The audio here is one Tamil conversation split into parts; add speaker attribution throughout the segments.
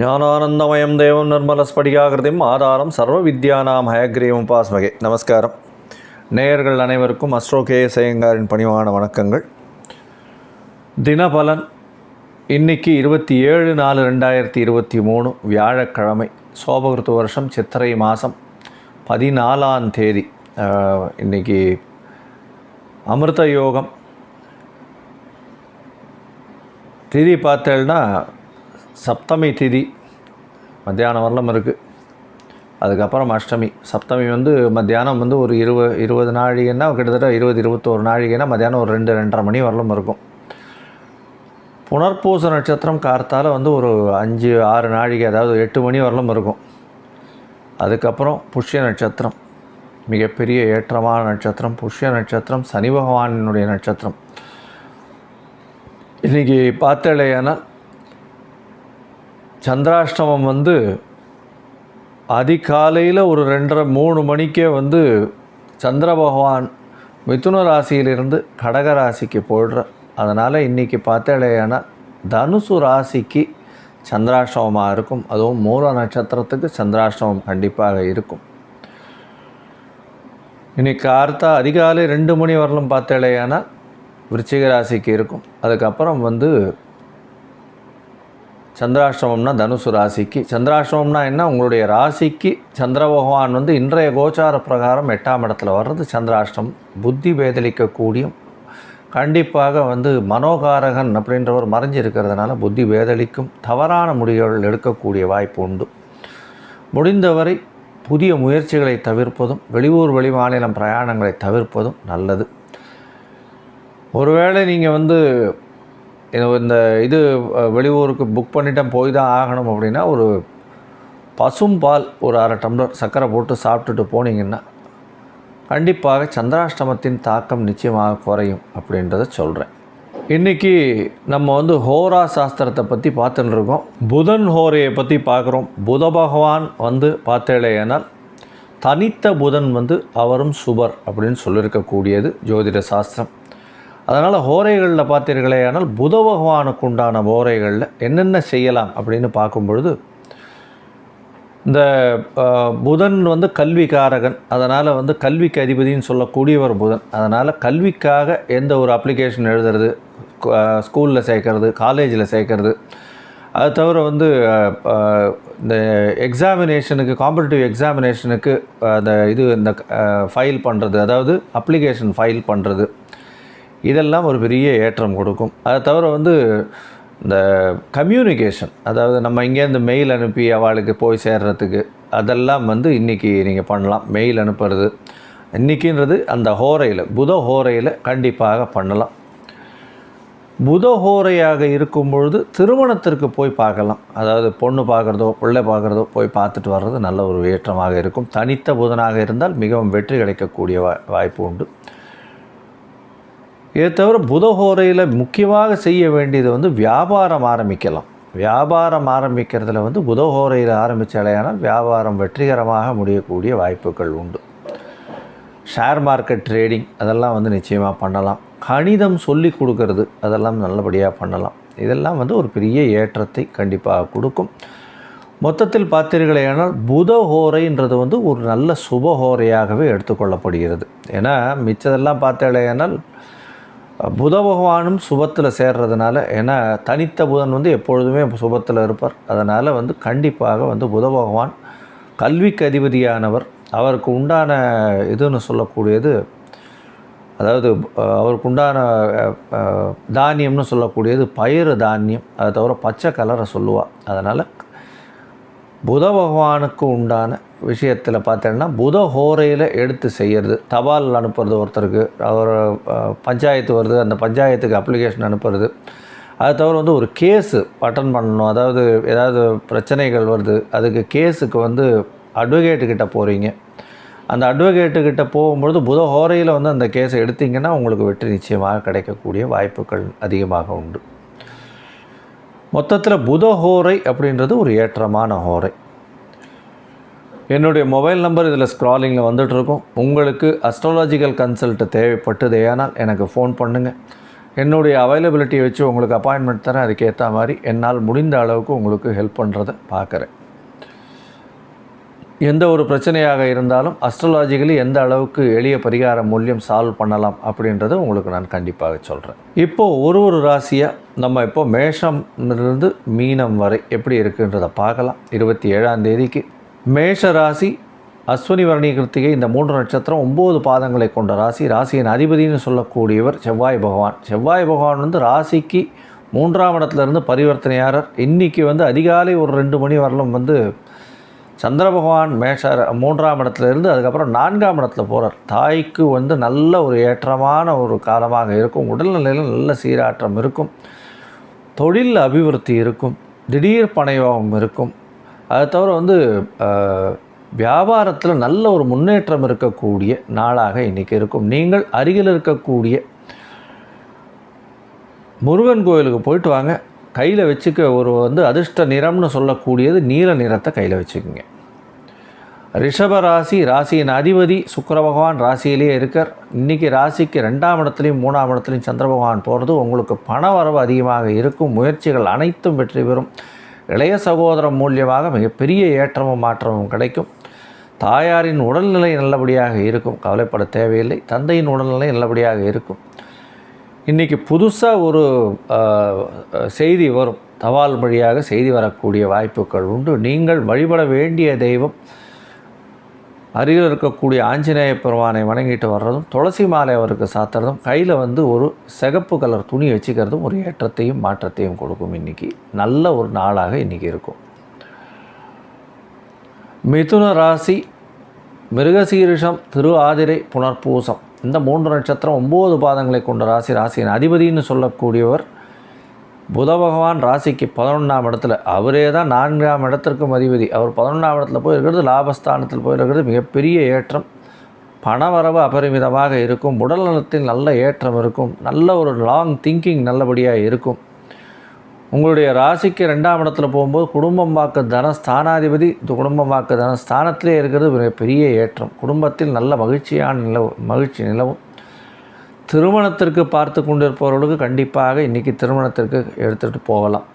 Speaker 1: ஞானானந்தமயம் தேவம் நிர்மலஸ்படிகாகிருதிம் ஆதாரம் சர்வ வித்யானாம் ஹயக்ரீவம் பாஸ்மகே நமஸ்காரம். நேயர்கள் அனைவருக்கும் அஸ்ட்ரோ கே சயங்காரின் பணிவான வணக்கங்கள். தினபலன் இன்னைக்கு இருபத்தி ஏழு நாலு ரெண்டாயிரத்தி இருபத்தி மூணு வியாழக்கிழமை சோபகிருத்து வருஷம் சித்திரை மாதம் பதினாலாம் தேதி இன்றைக்கி இன்னைக்கு அமிர்த யோகம். திதி பார்த்தேன்னா சப்தமி திதி. மத்தியானம் வரலும் இருக்குது அதுக்கப்புறம் அஷ்டமி. சப்தமி வந்து மத்தியானம் வந்து ஒரு இருப இருபது நாழிகைன்னா கிட்டத்தட்ட இருபது இருபத்தோரு நாழிகைன்னா மத்தியானம் ஒரு ரெண்டு ரெண்டரை மணி வரலும் இருக்கும். புனர்பூச நட்சத்திரம் கார்த்தால் வந்து ஒரு அஞ்சு ஆறு நாழிகை அதாவது எட்டு மணி வரலும் இருக்கும். அதுக்கப்புறம் புஷ்ய நட்சத்திரம். மிகப்பெரிய ஏற்றமான நட்சத்திரம் புஷ்ய நட்சத்திரம் சனி பகவானினுடைய நட்சத்திரம். இன்றைக்கி பார்த்தலையானால் சந்திராஷ்டமம் வந்து அதிகாலையில் ஒரு ரெண்டரை மூணு மணிக்கே வந்து சந்திர பகவான் மிதுன ராசியிலிருந்து கடக ராசிக்கு போடுற அதனால் இன்றைக்கி பார்த்தலையானால் தனுசு ராசிக்கு சந்திராஷ்டமமாக இருக்கும். அதுவும் மூல நட்சத்திரத்துக்கு சந்திராஷ்டமம் கண்டிப்பாக இருக்கும். இன்னைக்கு கார்த்தா அதிகாலை ரெண்டு மணி வரலும் பார்த்தாலேயானா விருச்சிக ராசிக்கு இருக்கும். அதுக்கப்புறம் வந்து சந்திராஷ்டமம்னா தனுசு ராசிக்கு. சந்திராஷ்டமம்னா என்ன? உங்களுடைய ராசிக்கு சந்திர பகவான் வந்து இன்றைய கோச்சார பிரகாரம் எட்டாம் இடத்துல வர்றது. சந்திராஷ்டம் புத்தி பேதலிக்கக்கூடிய கண்டிப்பாக வந்து மனோகாரகன் அப்படின்றவர் மறைஞ்சிருக்கிறதுனால புத்தி வேதளிக்கும் தவறான முடிவுகள் எடுக்கக்கூடிய வாய்ப்பு உண்டு. முடிந்தவரை புதிய முயற்சிகளை தவிர்ப்பதும் வெளியூர் வெளிமாநிலம் பிரயாணங்களை தவிர்ப்பதும் நல்லது. ஒருவேளை நீங்கள் வந்து இந்த- இந்த இது வெளியூருக்கு புக் பண்ணிட்டேன் போய் தான் ஆகணும் அப்படின்னா ஒரு பசும் பால் ஒரு அரை டம்ளர் சர்க்கரை போட்டு சாப்பிட்டுட்டு போனீங்கன்னா கண்டிப்பாக சந்திராஷ்டமத்தின் தாக்கம் நிச்சயமாக குறையும் அப்படின்றத சொல்கிறேன் இன்றைக்கி நம்ம வந்து ஹோரா சாஸ்திரத்தை பற்றி பார்த்துன்னு இருக்கோம். புதன் ஹோரையை பற்றி பார்க்குறோம். புத பகவான் வந்து பார்த்தேலையானால் தனித்த புதன் வந்து அவரும் சுபர் அப்படின்னு சொல்லியிருக்கக்கூடியது ஜோதிட சாஸ்திரம். அதனால் ஹோரைகளில் பார்த்தீர்களேயானால் புத பகவானுக்கு உண்டான ஹோரைகளில் என்னென்ன செய்யலாம் அப்படின்னு பார்க்கும் பொழுது இந்த புதன் வந்து கல்விக்காரகன். அதனால் வந்து கல்விக்கு அதிபதின்னு சொல்லக்கூடியவர் புதன். அதனால் கல்விக்காக எந்த ஒரு அப்ளிகேஷன் எழுதுறது ஸ்கூலில் சேர்க்கறது காலேஜில் சேர்க்கறது. அது தவிர வந்து இந்த எக்ஸாமினேஷனுக்கு காம்படிட்டிவ் எக்ஸாமினேஷனுக்கு அந்த இது இந்த ஃபைல் பண்ணுறது அதாவது அப்ளிகேஷன் ஃபைல் பண்ணுறது இதெல்லாம் ஒரு பெரிய ஏற்றம் கொடுக்கும். அதை தவிர வந்து இந்த கம்யூனிகேஷன் அதாவது நம்ம இங்கேருந்து மெயில் அனுப்பி அவளுக்கு போய் சேர்றதுக்கு அதெல்லாம் வந்து இன்றைக்கி நீங்கள் பண்ணலாம். மெயில் அனுப்புறது இன்றைக்கின்றது அந்த ஹோரையில் புத ஹோரையில் கண்டிப்பாக பண்ணலாம். புதஹோரையாக இருக்கும் பொழுது திருமணத்திற்கு போய் பார்க்கலாம். அதாவது பொண்ணு பார்க்குறதோ பிள்ளை பார்க்குறதோ போய் பார்த்துட்டு வர்றது நல்ல ஒரு ஏற்றமாக இருக்கும். தனித்த புதனாக இருந்தால் மிகவும் வெற்றி கிடைக்கக்கூடிய வா வாய்ப்பு உண்டு. இதை தவிர புதஹோரையில் முக்கியமாக செய்ய வேண்டியது வந்து வியாபாரம் ஆரம்பிக்கலாம். வியாபாரம் ஆரம்பிக்கிறதுல வந்து புதஹோரையில் ஆரம்பித்தாலேயானால் வியாபாரம் வெற்றிகரமாக முடியக்கூடிய வாய்ப்புகள் உண்டு. ஷேர் மார்க்கெட் ட்ரேடிங் அதெல்லாம் வந்து நிச்சயமாக பண்ணலாம். கணிதம் சொல்லி கொடுக்கறது. அதெல்லாம் நல்லபடியாக பண்ணலாம். இதெல்லாம் வந்து ஒரு பெரிய ஏற்றத்தை கண்டிப்பாக கொடுக்கும். மொத்தத்தில் பார்த்தீர்களேயானால் புத ஹோரைன்றது வந்து ஒரு நல்ல சுப ஹோரையாகவே எடுத்துக்கொள்ளப்படுகிறது. ஏன்னா மிச்சதெல்லாம் பார்த்தீங்களேனால் புத பகவானும் சுபத்தில் சேர்றதுனால ஏன்னா தனித்த புதன் வந்து எப்பொழுதுமே சுபத்தில் இருப்பார். அதனால் வந்து கண்டிப்பாக வந்து புத பகவான் கல்விக்கு அதிபதியானவர். அவருக்கு உண்டான இதுன்னு சொல்லக்கூடியது அதாவது அவருக்கு உண்டான தானியம்னு சொல்லக்கூடியது பயிறு தானியம். அதை தவிர பச்சை கலரை சொல்லுவாள் அதனால் புத பகவானுக்கு உண்டான விஷயத்தில் பார்த்தீங்கன்னா புத ஹோரையில் எடுத்து செய்கிறது தபால் அனுப்புறது ஒருத்தருக்கு. அவர் பஞ்சாயத்து வருது. அந்த பஞ்சாயத்துக்கு அப்ளிகேஷன் அனுப்புறது. அது தவிர வந்து ஒரு கேஸு அட்டன் பண்ணணும். அதாவது ஏதாவது பிரச்சனைகள் வருது. அதுக்கு கேஸுக்கு வந்து அட்வொகேட்டுக்கிட்ட போகிறீங்க அந்த அட்வொகேட்டுக்கிட்ட போகும்பொழுது புத ஹோரையில் வந்து அந்த கேஸை எடுத்திங்கன்னா உங்களுக்கு வெற்றி நிச்சயமாக கிடைக்கக்கூடிய வாய்ப்புகள் அதிகமாக உண்டு. மொத்தத்தில் புத ஹோரை அப்படின்றது ஒரு ஏற்றமான ஹோரை. என்னுடைய மொபைல் நம்பர் இதில் ஸ்க்ராலிங்கில் வந்துட்டுருக்கும் உங்களுக்கு அஸ்ட்ராலாஜிக்கல் கன்சல்ட் தேவைப்பட்டது ஏனால் எனக்கு ஃபோன் பண்ணுங்கள் என்னுடைய அவைலபிலிட்டியை வச்சு உங்களுக்கு அப்பாயின்மெண்ட் தரேன். அதுக்கேற்ற மாதிரி என்னால் முடிந்த அளவுக்கு உங்களுக்கு ஹெல்ப் பண்ணுறதை பார்க்குறேன். எந்த ஒரு பிரச்சனையாக இருந்தாலும் அஸ்ட்ரலாஜிக்கலி எந்த அளவுக்கு எளிய பரிகார மூலியம் சால்வ் பண்ணலாம் அப்படின்றத உங்களுக்கு நான் கண்டிப்பாக சொல்கிறேன் இப்போது ஒரு ஒரு ராசியாக நம்ம இப்போ மேஷம்லேருந்து மீனம் வரை எப்படி இருக்குன்றதை பார்க்கலாம். இருபத்தி ஏழாம் தேதிக்கு மேஷ ராசி அஸ்வினி வரணி கிருத்திகை இந்த மூன்று நட்சத்திரம் ஒம்பது பாதங்களை கொண்ட ராசி. ராசியின் அதிபதினு சொல்லக்கூடியவர் செவ்வாய் பகவான். செவ்வாய் பகவான் வந்து ராசிக்கு மூன்றாம் இடத்துலேருந்து பரிவர்த்தனையாளர். இன்றைக்கி வந்து அதிகாலை ஒரு ரெண்டு மணி வரலும் வந்து சந்திர பகவான் மேஷ மூன்றாம் இடத்துல இருந்து அதுக்கப்புறம் நான்காம் இடத்துல போகிறார் தாய்க்கு வந்து நல்ல ஒரு ஏற்றமான ஒரு காலமாக இருக்கும். உடல்நிலையில் நல்ல சீராற்றம் இருக்கும். தொழில் அபிவிருத்தி இருக்கும். திடீர் பணயோகம் இருக்கும். அது தவிர வந்து வியாபாரத்தில் நல்ல ஒரு முன்னேற்றம் இருக்கக்கூடிய நாளாக இன்றைக்கி இருக்கும். நீங்கள் அருகில் இருக்கக்கூடிய முருகன் கோயிலுக்கு போயிட்டு வாங்க. கையில் வச்சுக்க ஒரு வந்து அதிர்ஷ்ட நிறம்னு சொல்லக்கூடியது நீல நிறத்தை கையில் வச்சுக்கோங்க. ரிஷப ராசி ராசியின் அதிபதி சுக்கர பகவான் ராசியிலேயே இருக்கார். இன்றைக்கி ராசிக்கு ரெண்டாம் இடத்துலையும் மூணாம் இடத்துலையும் சந்திர பகவான் போகிறது உங்களுக்கு பண வரவு அதிகமாக இருக்கும். முயற்சிகள் அனைத்தும் வெற்றி பெறும். இளைய சகோதரம் மூலியமாக மிகப்பெரிய ஏற்றமும் மாற்றமும் கிடைக்கும். தாயாரின் உடல்நிலை நல்லபடியாக இருக்கும். கவலைப்பட தேவையில்லை. தந்தையின் உடல்நிலை நல்லபடியாக இருக்கும். இன்றைக்கி புதுசாக ஒரு செய்தி வரும். தபால் வழியாக செய்தி வரக்கூடிய வாய்ப்புகள் உண்டு. நீங்கள் வழிபட வேண்டிய தெய்வம் அருகில் இருக்கக்கூடிய ஆஞ்சநேய பெருமானை வணங்கிட்டு வர்றதும் துளசி மாலை அவருக்கு சாத்துறதும் கையில் வந்து ஒரு சிகப்பு கலர் துணி வச்சுக்கிறதும் ஒரு ஏற்றத்தையும் மாற்றத்தையும் கொடுக்கும் இன்றைக்கி நல்ல ஒரு நாளாக இன்றைக்கி இருக்கும். மிதுன ராசி மிருகசீரிஷம் திரு ஆதிரை புனர்பூசம். இந்த மூன்று நட்சத்திரம் ஒம்பது பாதங்களை கொண்ட ராசி ராசியின் அதிபதினு சொல்லக்கூடியவர் புத பகவான் ராசிக்கு பதினொன்றாம் இடத்துல. அவரே தான் நான்காம் இடத்திற்கும் அதிபதி. அவர் பதினொன்றாம் இடத்துல போய் இருக்கிறது லாபஸ்தானத்தில் போய் இருக்கிறது மிகப்பெரிய ஏற்றம். பணவரவு அபரிமிதமாக இருக்கும். உடல் நலத்தில் நல்ல ஏற்றம் இருக்கும். நல்ல ஒரு லாங் திங்கிங் நல்லபடியாக இருக்கும். உங்களுடைய ராசிக்கு ரெண்டாம் இடத்துல போகும்போது குடும்பம் வாக்கு தன ஸ்தானாதிபதி குடும்பம் வாக்கு தன ஸ்தானத்திலே இருக்கிறது பெரிய ஏற்றம். குடும்பத்தில் நல்ல மகிழ்ச்சியான நிலவு மகிழ்ச்சி நிலவும். திருமணத்திற்கு பார்த்து கொண்டிருப்பவர்களுக்கு கண்டிப்பாக இன்றைக்கி திருமணத்திற்கு எடுத்துகிட்டு போகலாம்.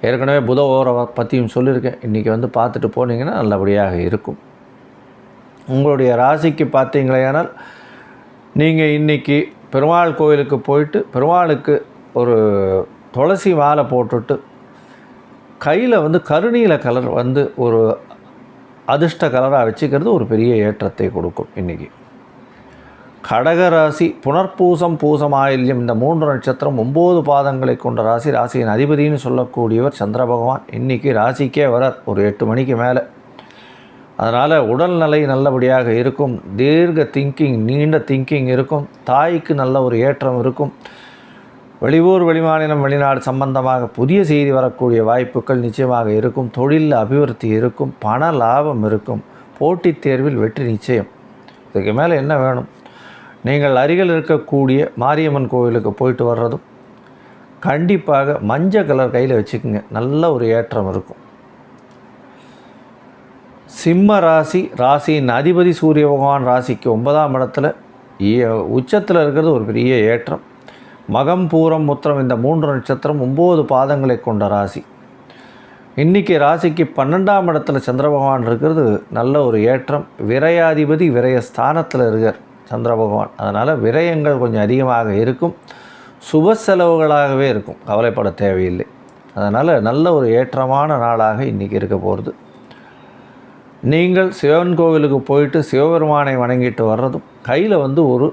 Speaker 1: ஏற்கனவே புத ஓர பற்றியும் சொல்லியிருக்கேன். இன்றைக்கி வந்து பார்த்துட்டு போனீங்கன்னா நல்லபடியாக இருக்கும். உங்களுடைய ராசிக்கு பார்த்தீங்களேனால் நீங்கள் இன்றைக்கி பெருமாள் கோயிலுக்கு போயிட்டு பெருமாளுக்கு ஒரு துளசி வாழை போட்டுட்டு கையில் வந்து கருநீல கலர் வந்து ஒரு அதிர்ஷ்ட கலராக வச்சுக்கிறது ஒரு பெரிய ஏற்றத்தை கொடுக்கும் இன்றைக்கி கடகராசி புனர்பூசம் பூசம் ஆயில்யம் இந்த மூன்று நட்சத்திரம் ஒம்பது பாதங்களை கொண்ட ராசி ராசியின் அதிபதினு சொல்லக்கூடியவர் சந்திர பகவான். இன்றைக்கி ராசிக்கே வரார் ஒரு எட்டு மணிக்கு மேலே. அதனால் உடல்நிலை நல்லபடியாக இருக்கும் தீர்க்க திங்கிங் நீண்ட திங்கிங் இருக்கும் தாய்க்கு நல்ல ஒரு ஏற்றம் இருக்கும். வெளியூர் வெளிமாநிலம் வெளிநாடு சம்பந்தமாக புதிய செய்தி வரக்கூடிய வாய்ப்புகள் நிச்சயமாக இருக்கும். தொழிலில் அபிவிருத்தி இருக்கும். பண லாபம் இருக்கும். போட்டித் தேர்வில் வெற்றி நிச்சயம். இதுக்கு மேலே என்ன வேணும்? நீங்கள் அருகில் இருக்கக்கூடிய மாரியம்மன் கோவிலுக்கு போயிட்டு வர்றதும் கண்டிப்பாக மஞ்சள் கலர் கையில் வச்சுக்கோங்க. நல்ல ஒரு ஏற்றம் இருக்கும். சிம்ம ராசி ராசியின் அதிபதி சூரிய பகவான் ராசிக்கு ஒன்பதாம் இடத்துல உச்சத்தில் இருக்கிறது ஒரு பெரிய ஏற்றம். மகம் பூரம் முத்திரம் இந்த மூன்று நட்சத்திரம் ஒம்பது பாதங்களை கொண்ட ராசி. இன்றைக்கி ராசிக்கு பன்னெண்டாம் இடத்துல சந்திர பகவான் இருக்கிறது. நல்ல ஒரு ஏற்றம். விரயாதிபதி விரய ஸ்தானத்தில் இருக்கார் சந்திர பகவான். அதனால் விரயங்கள் கொஞ்சம் அதிகமாக இருக்கும். சுப செலவுகளாகவே இருக்கும். கவலைப்பட தேவையில்லை. அதனால் நல்ல ஒரு ஏற்றமான நாளாக இன்றைக்கி இருக்க போகிறது நீங்கள் சிவன் கோவிலுக்கு போயிட்டு சிவபெருமானை வணங்கிட்டு வர்றதும் கையில் வந்து ஒரு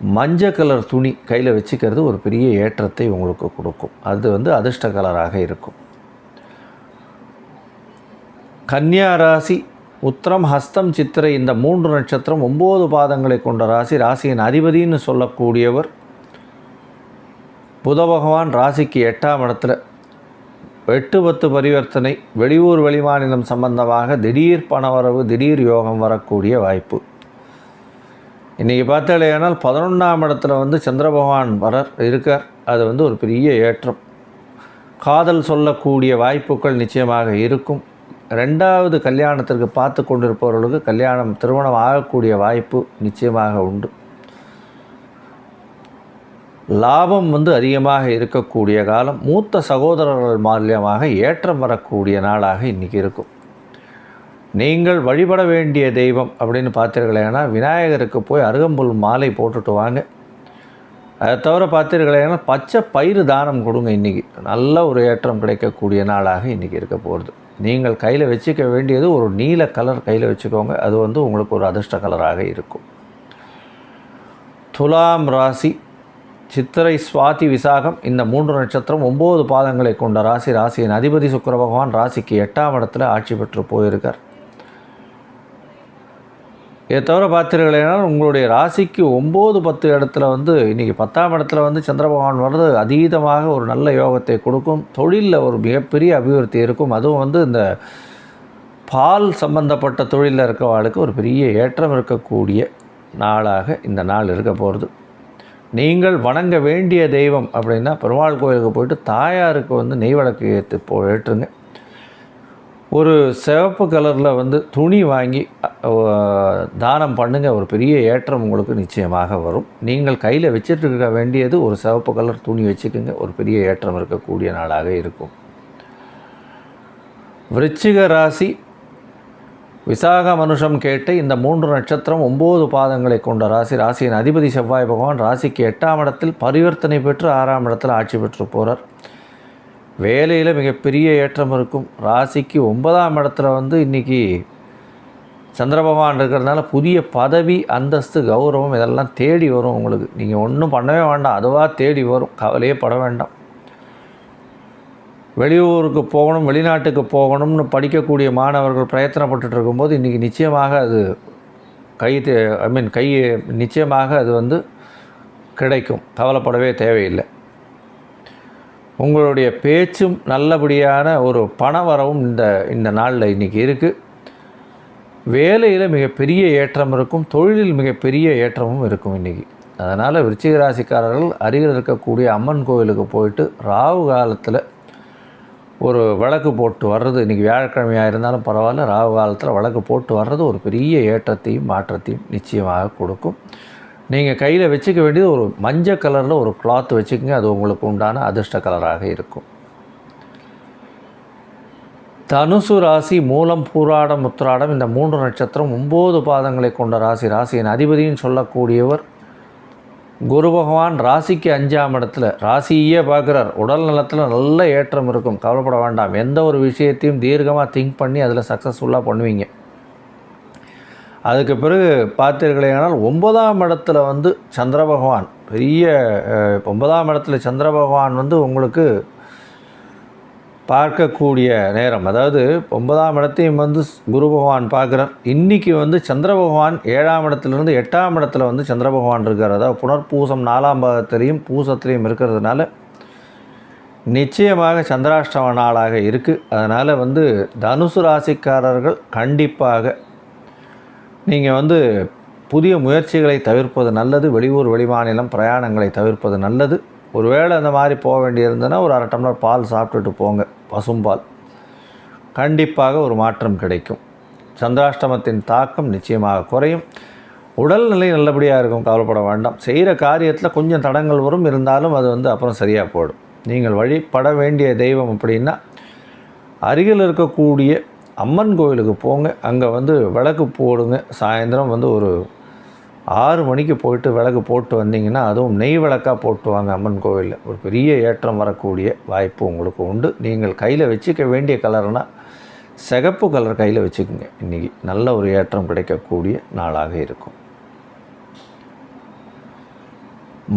Speaker 1: மஞ்சள் கலர் துணி கையில் வச்சுக்கிறது ஒரு பெரிய ஏற்றத்தை உங்களுக்கு கொடுக்கும். அது வந்து அதிர்ஷ்ட கலராக இருக்கும். கன்னியா ராசி உத்திரம் ஹஸ்தம் சித்திரை இந்த மூன்று நட்சத்திரம் ஒம்பது பாதங்களை கொண்ட ராசி ராசியின் அதிபதினு சொல்லக்கூடியவர். புத பகவான் ராசிக்கு எட்டாம் இடத்துல எட்டு பத்து பரிவர்த்தனை வெளியூர் வெளிமாநிலம் சம்பந்தமாக திடீர் பணவரவு திடீர் யோகம் வரக்கூடிய வாய்ப்பு. இன்றைக்கி பார்த்தாலேயானால் பதினொன்றாம் இடத்துல வந்து சந்திர பகவான் வர இருக்கார். அது வந்து ஒரு பெரிய ஏற்றம். காதல் சொல்லக்கூடிய வாய்ப்புகள் நிச்சயமாக இருக்கும். ரெண்டாவது கல்யாணத்திற்கு பார்த்து கொண்டிருப்பவர்களுக்கு கல்யாணம் திருமணம் ஆகக்கூடிய வாய்ப்பு நிச்சயமாக உண்டு. லாபம் வந்து அதிகமாக இருக்கக்கூடிய காலம் மூத்த சகோதரர்கள் மாநிலமாக ஏற்றம் வரக்கூடிய நாளாக இன்றைக்கி இருக்கும். நீங்கள் வழிபட வேண்டிய தெய்வம் அப்படின்னு பார்த்தீர்களேனா விநாயகருக்கு போய் அருகம்புல் மாலை போட்டுட்டு வாங்க. அதை தவிர பார்த்தீர்களேனா பச்சை பயிறு தானம் கொடுங்க இன்றைக்கி நல்ல ஒரு ஏற்றம் கிடைக்கக்கூடிய நாளாக இன்றைக்கி இருக்க போகிறது நீங்கள் கையில் வச்சுக்க வேண்டியது ஒரு நீல கலர் கையில் வச்சுக்கோங்க. அது வந்து உங்களுக்கு ஒரு அதிர்ஷ்ட கலராக இருக்கும். துலாம் ராசி சித்திரை சுவாதி விசாகம் இந்த மூன்று நட்சத்திரம் ஒம்பது பாதங்களை கொண்ட ராசி. ராசியின் அதிபதி சுக்கர பகவான் ராசிக்கு எட்டாம் இடத்துல ஆட்சி பெற்று போயிருக்கார். இதை தவிர பார்த்தீர்களேனா உங்களுடைய ராசிக்கு ஒம்பது பத்து இடத்துல வந்து இன்றைக்கி பத்தாம் இடத்துல வந்து சந்திர பகவான் வர்றது அதீதமாக ஒரு நல்ல யோகத்தை கொடுக்கும். தொழிலில் ஒரு மிகப்பெரிய அபிவிருத்தி இருக்கும். அதுவும் வந்து இந்த பால் சம்பந்தப்பட்ட தொழிலில் இருக்கவாளுக்கு ஒரு பெரிய ஏற்றம் இருக்கக்கூடிய நாளாக இந்த நாள் இருக்க போகிறது நீங்கள் வணங்க வேண்டிய தெய்வம் அப்படின்னா பெருமாள் கோயிலுக்கு போயிட்டு தாயாருக்கு வந்து நெய்வழக்கு ஏற்று போ ஏற்றுங்க. ஒரு சிவப்பு கலரில் வந்து துணி வாங்கி தானம் பண்ணுங்கள் ஒரு பெரிய ஏற்றம் உங்களுக்கு நிச்சயமாக வரும். நீங்கள் கையில் வச்சுட்டு இருக்க வேண்டியது ஒரு சிவப்பு கலர் துணி வச்சுக்கோங்க. ஒரு பெரிய ஏற்றம் இருக்கக்கூடிய நாளாக இருக்கும். விருச்சிக ராசி விசாக மனுஷம் கேட்டு இந்த மூன்று நட்சத்திரம் ஒம்பது பாதங்களை கொண்ட ராசி. ராசியின் அதிபதி செவ்வாய் பகவான் ராசிக்கு எட்டாம் இடத்தில் பரிவர்த்தனை பெற்று ஆறாம் இடத்தில் ஆட்சி பெற்று போகிறார் வேலையில் மிகப்பெரிய ஏற்றம் இருக்கும். ராசிக்கு ஒன்பதாம் இடத்துல வந்து இன்றைக்கி சந்திரபகவான் இருக்கிறதுனால புதிய பதவி அந்தஸ்து கௌரவம் இதெல்லாம் தேடி வரும் உங்களுக்கு. நீங்கள் ஒன்றும் பண்ணவே வேண்டாம். அதுவாக தேடி வரும். கவலையே பட வேண்டாம். வெளியூருக்கு போகணும் வெளிநாட்டுக்கு போகணும்னு படிக்கக்கூடிய மாணவர்கள் பிரயத்தனப்பட்டு இருக்கும்போது இன்றைக்கி நிச்சயமாக அது கை ஐ மீன் கை நிச்சயமாக அது வந்து கிடைக்கும். கவலைப்படவே தேவையில்லை. உங்களுடைய பேச்சும் நல்லபடியான ஒரு பண வரவும் இந்த இந்த நாளில் இன்றைக்கி இருக்குது வேலையில் மிகப்பெரிய ஏற்றம் இருக்கும் தொழிலில் மிகப்பெரிய ஏற்றமும் இருக்கும் இன்றைக்கி அதனால் விருச்சிகராசிக்காரர்கள் அருகில் இருக்கக்கூடிய அம்மன் கோவிலுக்கு போயிட்டு ராவு காலத்தில் ஒரு விளக்கு போட்டு வர்றது இன்றைக்கி வியாழக்கிழமையாக இருந்தாலும் பரவாயில்ல ராகு காலத்தில் விளக்கு போட்டு வர்றது ஒரு பெரிய ஏற்றத்தையும் மாற்றத்தையும் நிச்சயமாக கொடுக்கும். நீங்கள் கையில் வச்சுக்க வேண்டியது ஒரு மஞ்சள் கலரில் ஒரு கிளாத் வச்சுக்கோங்க அது உங்களுக்கு உண்டான அதிர்ஷ்ட கலராக இருக்கும். தனுசு ராசி மூலம் பூராடம் முத்துராடம் இந்த மூன்று நட்சத்திரம் ஒம்பது பாதங்களை கொண்ட ராசி. ராசியின் அதிபதியும் சொல்லக்கூடியவர் குரு பகவான் ராசிக்கு அஞ்சாம் இடத்துல ராசியே பார்க்குறார். உடல் நலத்தில் நல்ல ஏற்றம் இருக்கும். கவலைப்பட வேண்டாம். எந்த ஒரு விஷயத்தையும் தீர்க்கமாக திங்க் பண்ணி அதில் சக்ஸஸ்ஃபுல்லாக பண்ணுவீங்க. அதுக்கு பிறகு பார்த்தீர்களேனால் ஒன்பதாம் இடத்துல வந்து சந்திர பகவான் பெரிய ஒன்பதாம் இடத்துல சந்திர பகவான் வந்து உங்களுக்கு பார்க்கக்கூடிய நேரம். அதாவது ஒன்பதாம் இடத்தையும் வந்து குரு பகவான் பார்க்குறார். இன்றைக்கி வந்து சந்திர பகவான் ஏழாம் இடத்துலேருந்து எட்டாம் இடத்துல வந்து சந்திர பகவான் இருக்கார். அதாவது புனர்பூசம் நாலாம் பாகத்திலையும் பூசத்திலையும் இருக்கிறதுனால நிச்சயமாக சந்திராஷ்டம நாளாக இருக்குது அதனால் வந்து தனுசு ராசிக்காரர்கள் கண்டிப்பாக நீங்கள் வந்து புதிய முயற்சிகளை தவிர்ப்பது நல்லது வெளியூர் வெளிமாநிலம் பிரயாணங்களை தவிர்ப்பது நல்லது. ஒருவேளை அந்த மாதிரி போக வேண்டியிருந்ததுன்னா ஒரு அரை டம்ளர் பால் சாப்பிட்டுட்டு போங்க பசும்பால். கண்டிப்பாக ஒரு மாற்றம் கிடைக்கும். சந்திராஷ்டமத்தின் தாக்கம் நிச்சயமாக குறையும். உடல்நிலை நல்லபடியாக இருக்கும் கவலைப்பட வேண்டாம். செய்கிற காரியத்தில் கொஞ்சம் தடங்கள் வரும் இருந்தாலும் அது வந்து அப்புறம் சரியாக போடும் நீங்கள் வழிபட வேண்டிய தெய்வம் அப்படின்னா அருகில் இருக்கக்கூடிய அம்மன் கோயிலுக்கு போங்க. அங்கே வந்து விளக்கு போடுங்க. சாயந்தரம் வந்து ஒரு ஆறு மணிக்கு போயிட்டு விளக்கு போட்டு வந்தீங்கன்னா அதுவும் நெய் விளக்காக போட்டுவாங்க அம்மன் கோவிலில் ஒரு பெரிய ஏற்றம் வரக்கூடிய வாய்ப்பு உங்களுக்கு உண்டு. நீங்கள் கையில் வச்சுக்க வேண்டிய கலர்னால் சிகப்பு கலர் கையில் வச்சுக்கோங்க. இன்றைக்கி நல்ல ஒரு ஏற்றம் கிடைக்கக்கூடிய நாளாக இருக்கும்.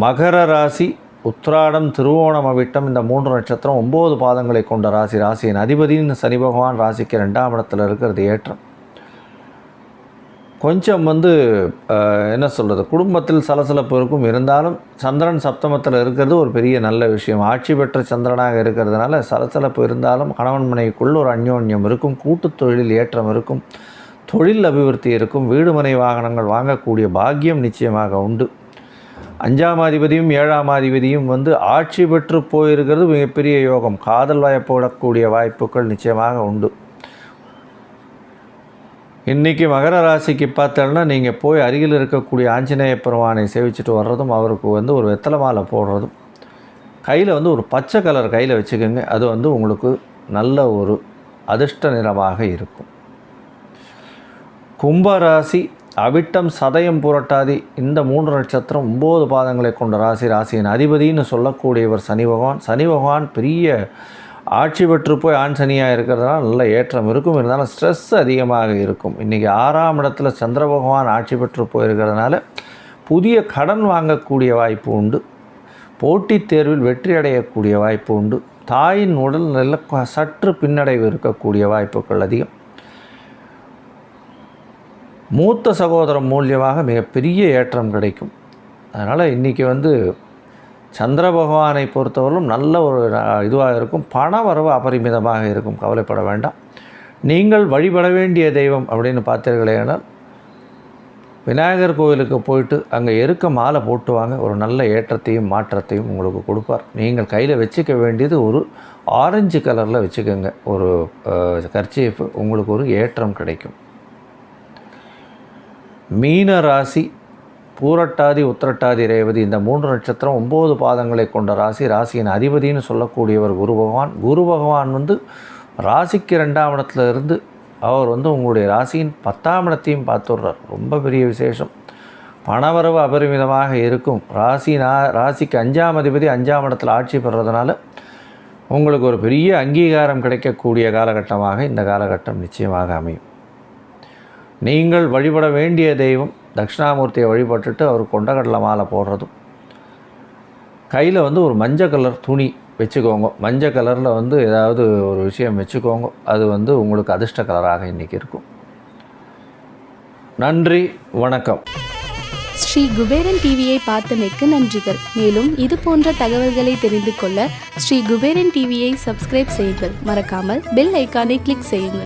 Speaker 1: மகர ராசி உத்ராடம் திருவோணம் அவிட்டம் இந்த மூன்று நட்சத்திரம் ஒம்பது பாதங்களை கொண்ட ராசி. ராசியின் அதிபதியின் சனி பகவான் ராசிக்கு ரெண்டாம் இடத்துல இருக்கிறது ஏற்றம். கொஞ்சம் வந்து என்ன சொல்கிறது குடும்பத்தில் சலசலப்பு இருக்கும். இருந்தாலும் சந்திரன் சப்தமத்தில் இருக்கிறது ஒரு பெரிய நல்ல விஷயம். ஆட்சி பெற்ற சந்திரனாக இருக்கிறதுனால சலசலப்பு இருந்தாலும் கணவன் மனைவிக்குள் ஒரு அந்யோன்யம் இருக்கும். கூட்டுத் தொழிலில் ஏற்றம் இருக்கும். தொழில் அபிவிருத்தி இருக்கும். வீடு மனை வாகனங்கள் வாங்கக்கூடிய பாக்கியம் நிச்சயமாக உண்டு. அஞ்சாம் அதிபதியும் ஏழாம் அதிபதியும் வந்து ஆட்சி பெற்று போயிருக்கிறது மிகப்பெரிய யோகம். காதல் வாய்ப்போடக்கூடிய வாய்ப்புகள் நிச்சயமாக உண்டு. இன்றைக்கி மகர ராசிக்கு பார்த்தோன்னா நீங்கள் போய் அருகில் இருக்கக்கூடிய ஆஞ்சநேய பெருமானை சேவிச்சுட்டு வர்றதும் அவருக்கு வந்து ஒரு வெத்தலை மாலை போடுறதும் கையில் வந்து ஒரு பச்சை கலர் கையில் வச்சுக்கோங்க. அது வந்து உங்களுக்கு நல்ல ஒரு அதிர்ஷ்ட நிறமாக இருக்கும். கும்பராசி அவிட்டம் சதயம் புரட்டாதி. இந்த மூன்று நட்சத்திரம் ஒம்பது பாதங்களை கொண்ட ராசி ராசியின் அதிபதின்னு சொல்லக்கூடியவர் சனி பகவான். சனி பகவான் பெரிய ஆட்சி பெற்று போய் ஆண் சனியாக இருக்கிறதுனால நல்ல ஏற்றம் இருக்கும். இருந்தாலும் ஸ்ட்ரெஸ் அதிகமாக இருக்கும். இன்றைக்கி ஆறாம் இடத்துல சந்திர பகவான் ஆட்சி பெற்று போயிருக்கிறதுனால புதிய கடன் வாங்கக்கூடிய வாய்ப்பு உண்டு. போட்டித் தேர்வில் வெற்றி அடையக்கூடிய வாய்ப்பு உண்டு. தாயின் உடல் நல்ல சற்று பின்னடைவு இருக்கக்கூடிய வாய்ப்புகள் அதிகம். மூத்த சகோதரம் மூலியமாக மிகப்பெரிய ஏற்றம் கிடைக்கும். அதனால் இன்றைக்கி வந்து சந்திர பகவானை பொறுத்தவரையிலும் நல்ல ஒரு இதுவாக இருக்கும். பண வரவு அபரிமிதமாக இருக்கும். கவலைப்பட வேண்டாம். நீங்கள் வழிபட வேண்டிய தெய்வம் அப்படின்னு பார்த்தீர்களேனால் விநாயகர் கோவிலுக்கு போயிட்டு அங்கே எருக்க மாலை போட்டுவாங்க. ஒரு நல்ல ஏற்றத்தையும் மாற்றத்தையும் உங்களுக்கு கொடுப்பார். நீங்கள் கையில் வச்சுக்க வேண்டியது ஒரு ஆரஞ்சு கலரில் வச்சுக்கோங்க. ஒரு கர்ச்சீஃப் உங்களுக்கு ஒரு ஏற்றம் கிடைக்கும். மீன ராசி பூரட்டாதி உத்திரட்டாதி ரேவதி இந்த மூன்று நட்சத்திரம் ஒம்பது பாதங்களை கொண்ட ராசி ராசியின் அதிபதின்னு சொல்லக்கூடியவர் குரு பகவான். குரு பகவான் வந்து ராசிக்கு ரெண்டாம் இடத்துல இருந்து அவர் வந்து உங்களுடைய ராசியின் பத்தாம் இடத்தையும் பார்த்துடுறார். ரொம்ப பெரிய விசேஷம். பணவரவு அபரிமிதமாக இருக்கும். ராசி நான் ராசிக்கு அஞ்சாம் அதிபதி அஞ்சாம் இடத்துல ஆட்சி பெறுறதுனால உங்களுக்கு ஒரு பெரிய அங்கீகாரம் கிடைக்கக்கூடிய காலகட்டமாக இந்த காலகட்டம் நிச்சயமாக அமையும். நீங்கள் வழிபட வேண்டிய தெய்வம் தட்சிணாமூர்த்தியை வழிபட்டுட்டு அவர் கொண்டக்கடலை மாலை போடுறதும். கையில் வந்து ஒரு மஞ்சள் கலர் துணி வச்சுக்கோங்க. மஞ்சள் கலரில் வந்து ஏதாவது ஒரு விஷயம் வச்சுக்கோங்க. அது வந்து உங்களுக்கு அதிர்ஷ்ட கலராக இன்றைக்கி இருக்கும். நன்றி வணக்கம்.
Speaker 2: ஸ்ரீ குபேரன் டிவியை பார்த்தமைக்கு நன்றிகள். மேலும் இது போன்ற தகவல்களை தெரிந்து கொள்ள ஸ்ரீ குபேரன் டிவியை சப்ஸ்கிரைப் செய்யுங்கள். மறக்காமல் பெல் ஐக்கானை கிளிக் செய்யுங்கள்.